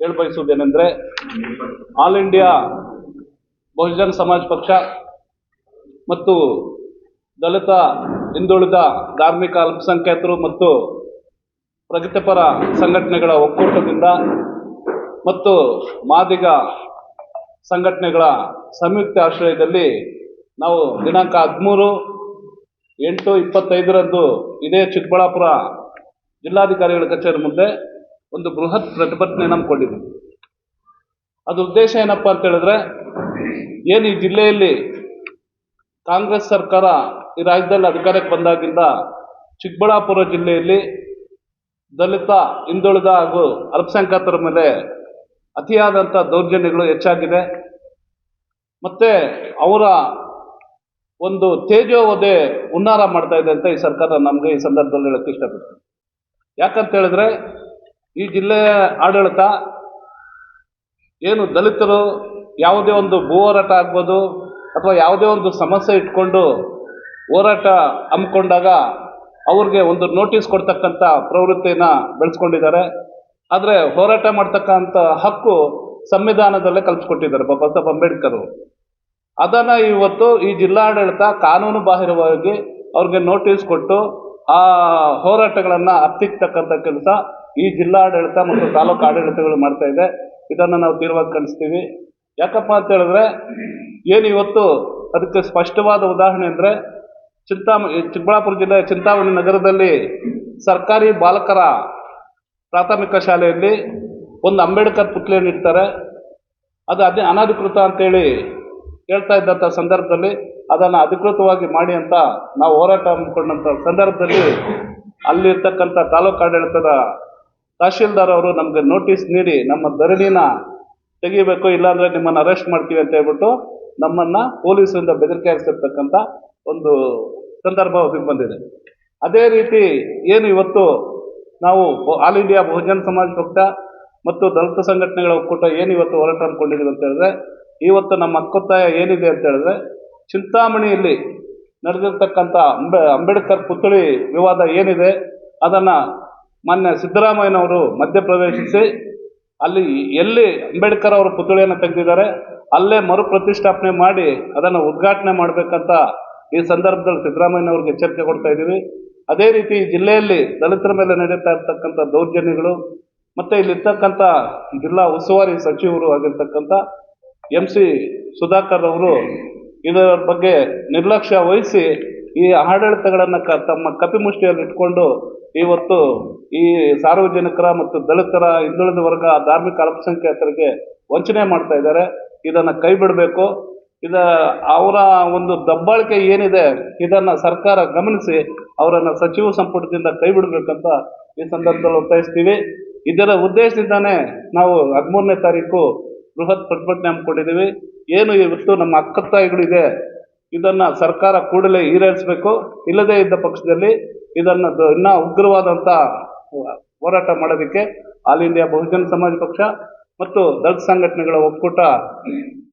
ಹೇಳ್ಬಯಸುವುದೇನೆಂದರೆ all India Bahujan Samaj ಪಕ್ಷ ಮತ್ತು ದಲಿತ, ಹಿಂದುಳಿದ, ಧಾರ್ಮಿಕ, ಅಲ್ಪಸಂಖ್ಯಾತರು ಮತ್ತು ಪ್ರಗತಿಪರ ಸಂಘಟನೆಗಳ ಒಕ್ಕೂಟದಿಂದ ಮತ್ತು ಮಾದಿಗ ಸಂಘಟನೆಗಳ ಸಂಯುಕ್ತ ಆಶ್ರಯದಲ್ಲಿ ನಾವು ದಿನಾಂಕ ಹದಿಮೂರು, ಎಂಟು, ಇಪ್ಪತ್ತೈದರಂದು ಇದೇ ಚಿಕ್ಕಬಳ್ಳಾಪುರ ಜಿಲ್ಲಾಧಿಕಾರಿಗಳ ಕಚೇರಿ ಮುಂದೆ ಒಂದು ಬೃಹತ್ ಪ್ರತಿಭಟನೆ ನಂಬ್ಕೊಂಡಿದೆ. ಅದ್ರ ಉದ್ದೇಶ ಏನಪ್ಪ ಅಂತ ಹೇಳಿದ್ರೆ, ಏನು ಈ ಜಿಲ್ಲೆಯಲ್ಲಿ ಕಾಂಗ್ರೆಸ್ ಸರ್ಕಾರ ಈ ರಾಜ್ಯದಲ್ಲಿ ಅಧಿಕಾರಕ್ಕೆ ಬಂದಾಗಿಂದ ಚಿಕ್ಕಬಳ್ಳಾಪುರ ಜಿಲ್ಲೆಯಲ್ಲಿ ದಲಿತ, ಹಿಂದುಳಿದ ಹಾಗೂ ಅಲ್ಪಸಂಖ್ಯಾತರ ಮೇಲೆ ಅತಿಯಾದಂಥ ದೌರ್ಜನ್ಯಗಳು ಹೆಚ್ಚಾಗಿದೆ. ಮತ್ತು ಅವರ ಒಂದು ತೇಜೋವಧೆ ಹುನ್ನಾರ ಮಾಡ್ತಾ ಇದೆ ಅಂತ ಈ ಸರ್ಕಾರ ನಮಗೆ ಈ ಸಂದರ್ಭದಲ್ಲಿ ಹೇಳಕ್ಕೆ ಇಷ್ಟಪಡ್ತೀನಿ. ಯಾಕಂತ ಹೇಳಿದ್ರೆ ಈ ಜಿಲ್ಲೆಯ ಆಡಳಿತ ಏನು ದಲಿತರು ಯಾವುದೇ ಒಂದು ಭೂ ಹೋರಾಟ ಆಗ್ಬೋದು ಅಥವಾ ಯಾವುದೇ ಒಂದು ಸಮಸ್ಯೆ ಇಟ್ಕೊಂಡು ಹೋರಾಟ ಹಮ್ಮಿಕೊಂಡಾಗ ಅವ್ರಿಗೆ ಒಂದು ನೋಟಿಸ್ ಕೊಡ್ತಕ್ಕಂಥ ಪ್ರವೃತ್ತಿಯನ್ನು ಬೆಳೆಸ್ಕೊಂಡಿದ್ದಾರೆ. ಆದರೆ ಹೋರಾಟ ಮಾಡ್ತಕ್ಕಂಥ ಹಕ್ಕು ಸಂವಿಧಾನದಲ್ಲೇ ಕಲ್ಪಿಸ್ಕೊಟ್ಟಿದ್ದಾರೆ ಬಾಬಾ ಅಂಬೇಡ್ಕರ್ ಅದನ್ನು ಇವತ್ತು ಈ ಜಿಲ್ಲಾಡಳಿತ ಕಾನೂನು ಬಾಹಿರವಾಗಿ ಅವ್ರಿಗೆ ನೋಟಿಸ್ ಕೊಟ್ಟು ಆ ಹೋರಾಟಗಳನ್ನು ಹತ್ತಿಕ್ತಕ್ಕಂಥ ಕೆಲಸ ಈ ಜಿಲ್ಲಾಡಳಿತ ಮತ್ತು ತಾಲೂಕು ಆಡಳಿತಗಳು ಮಾಡ್ತಾ ಇದೆ. ಇದನ್ನು ನಾವು ತೀವ್ರವಾಗಿ ಖಂಡಿಸ್ತೀವಿ. ಯಾಕಪ್ಪ ಅಂತ ಹೇಳಿದ್ರೆ, ಏನು ಇವತ್ತು ಅದಕ್ಕೆ ಸ್ಪಷ್ಟವಾದ ಉದಾಹರಣೆ ಅಂದರೆ, ಚಿಂತಾಮ ಚಿಕ್ಕಬಳ್ಳಾಪುರ ಜಿಲ್ಲೆ ಚಿಂತಾಮಣಿ ನಗರದಲ್ಲಿ ಸರ್ಕಾರಿ ಬಾಲಕರ ಪ್ರಾಥಮಿಕ ಶಾಲೆಯಲ್ಲಿ ಒಂದು ಅಂಬೇಡ್ಕರ್ ಪುತ್ಲೆಯನ್ನು ಇಡ್ತಾರೆ. ಅದು ಅದೇ ಅನಧಿಕೃತ ಅಂತೇಳಿ ಹೇಳ್ತಾ ಇದ್ದಂಥ ಸಂದರ್ಭದಲ್ಲಿ ಅದನ್ನು ಅಧಿಕೃತವಾಗಿ ಮಾಡಿ ಅಂತ ನಾವು ಹೋರಾಟ ಹಮ್ಮಿಕೊಂಡಂಥ ಸಂದರ್ಭದಲ್ಲಿ ಅಲ್ಲಿರ್ತಕ್ಕಂಥ ತಾಲೂಕು ಆಡಳಿತದ ತಹಶೀಲ್ದಾರ್ ಅವರು ನಮಗೆ ನೋಟಿಸ್ ನೀಡಿ ನಮ್ಮ ಧರಣಿನ ತೆಗಿಬೇಕು ಇಲ್ಲಾಂದರೆ ನಿಮ್ಮನ್ನು ಅರೆಸ್ಟ್ ಮಾಡ್ತೀವಿ ಅಂತ ಹೇಳ್ಬಿಟ್ಟು ನಮ್ಮನ್ನು ಪೊಲೀಸರಿಂದ ಬೆದರಿಕೆ ಹಾರಿಸಿರ್ತಕ್ಕಂಥ ಒಂದು ಸಂದರ್ಭ ಬಂದಿದೆ. ಅದೇ ರೀತಿ ಏನು ಇವತ್ತು ನಾವು ಆಲ್ ಇಂಡಿಯಾ ಬಹುಜನ ಸಮಾಜ ಪಕ್ಷ ಮತ್ತು ದಲಿತ ಸಂಘಟನೆಗಳ ಒಕ್ಕೂಟ ಏನು ಇವತ್ತು ಹೋರಾಟ ಅಂದ್ಕೊಂಡಿದ್ದೀವಿ ಅಂತ ಹೇಳಿದ್ರೆ, ಇವತ್ತು ನಮ್ಮ ಅಕ್ಕೊತ್ತಾಯ ಏನಿದೆ ಅಂತ ಹೇಳಿದ್ರೆ, ಚಿಂತಾಮಣಿಯಲ್ಲಿ ನಡೆದಿರ್ತಕ್ಕಂಥ ಅಂಬೆ ಅಂಬೇಡ್ಕರ್ ಪುತ್ಥಳಿ ವಿವಾದ ಏನಿದೆ, ಅದನ್ನು ಮಾನ್ಯ ಸಿದ್ದರಾಮಯ್ಯನವರು ಮಧ್ಯಪ್ರವೇಶಿಸಿ, ಅಲ್ಲಿ ಎಲ್ಲಿ ಅಂಬೇಡ್ಕರ್ ಅವರ ಪುತ್ಥಳಿಯನ್ನು ತೆಗೆದಿದ್ದಾರೆ, ಅಲ್ಲೇ ಮರು ಪ್ರತಿಷ್ಠಾಪನೆ ಮಾಡಿ ಅದನ್ನು ಉದ್ಘಾಟನೆ ಮಾಡಬೇಕಂತ ಈ ಸಂದರ್ಭದಲ್ಲಿ ಸಿದ್ದರಾಮಯ್ಯನವ್ರಿಗೆ ಎಚ್ಚರಿಕೆ ಕೊಡ್ತಾ ಇದ್ದೀವಿ. ಅದೇ ರೀತಿ ಜಿಲ್ಲೆಯಲ್ಲಿ ದಲಿತರ ಮೇಲೆ ನಡೀತಾ ಇರ್ತಕ್ಕಂಥ ದೌರ್ಜನ್ಯಗಳು, ಮತ್ತು ಇಲ್ಲಿರ್ತಕ್ಕಂಥ ಜಿಲ್ಲಾ ಉಸ್ತುವಾರಿ ಸಚಿವರು ಆಗಿರ್ತಕ್ಕಂಥ ಎಂ ಸಿ ಸುಧಾಕರ್ ಅವರು ಇದರ ಬಗ್ಗೆ ನಿರ್ಲಕ್ಷ್ಯ ವಹಿಸಿ ಈ ಆಡಳಿತಗಳನ್ನು ಕ, ತಮ್ಮ ಕಪಿಮುಷ್ಟಿಯಲ್ಲಿ ಇಟ್ಕೊಂಡು ಇವತ್ತು ಈ ಸಾರ್ವಜನಿಕರ ಮತ್ತು ದಲಿತರ, ಹಿಂದುಳಿದ ವರ್ಗ, ಧಾರ್ಮಿಕ ಅಲ್ಪಸಂಖ್ಯಾತರಿಗೆ ವಂಚನೆ ಮಾಡ್ತಾ ಇದ್ದಾರೆ. ಇದನ್ನು ಕೈ ಬಿಡಬೇಕು ಇದ ಅವರ ಒಂದು ದಬ್ಬಾಳಿಕೆ ಏನಿದೆ, ಇದನ್ನು ಸರ್ಕಾರ ಗಮನಿಸಿ ಅವರನ್ನು ಸಚಿವ ಸಂಪುಟದಿಂದ ಕೈ ಬಿಡಬೇಕಂತ ಈ ಸಂದರ್ಭದಲ್ಲಿ ಒತ್ತಾಯಿಸ್ತೀವಿ. ಇದರ ಉದ್ದೇಶದಿಂದಾನೇ ನಾವು ಹದಿಮೂರನೇ ತಾರೀಕು ಬೃಹತ್ ಪ್ರತಿಭಟನೆ ಹಮ್ಮಿಕೊಂಡಿದ್ದೀವಿ. ಏನು ಇವತ್ತು ನಮ್ಮ ಅಕ್ಕತ್ತಾಯಿಗಳಿದೆ ಇದನ್ನು ಸರ್ಕಾರ ಕೂಡಲೇ ಈಡೇರಿಸಬೇಕು. ಇಲ್ಲದೇ ಇದ್ದ ಪಕ್ಷದಲ್ಲಿ ಇದನ್ನು ಇನ್ನ ಉಗ್ರವಾದಂಥ ಹೋರಾಟ ಮಾಡೋದಕ್ಕೆ ಆಲ್ ಇಂಡಿಯಾ ಬಹುಜನ್ ಸಮಾಜ ಪಕ್ಷ ಮತ್ತು ದಲಿತ ಸಂಘಟನೆಗಳ ಒಕ್ಕೂಟ